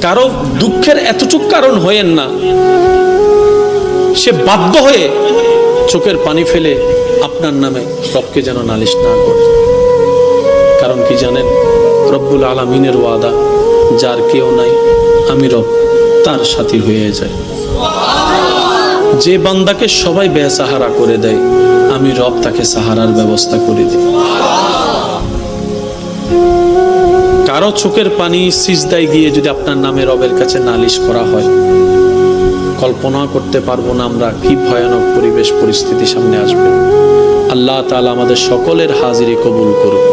কারও দুঃখের এতটুক কারণ হয়েন না। সে বাধ্য হয়ে চোখের পানি ফেলে আপনার নামে রবকে যেন নালিশ না করে। কারণ কি জানেন, রব্বুল আলমিনের ওয়াদা, যার কেউ নাই, আমি রব তার সাথী হয়ে যায় যে বান্দাকে সবাই বেসাহারা করে দেয়, আমি রব তাকে সাহারার ব্যবস্থা করে দিই। কারও চোখের পানি সিজদায় গিয়ে যদি আপনার নামে রবের কাছে নালিশ করা হয়। কল্পনা করতে পারব না আমরা কি ভয়ানক পরিবেশ পরিস্থিতি সামনে আসবে। আল্লাহ তালা আমাদের সকলের হাজিরে কবুল করুন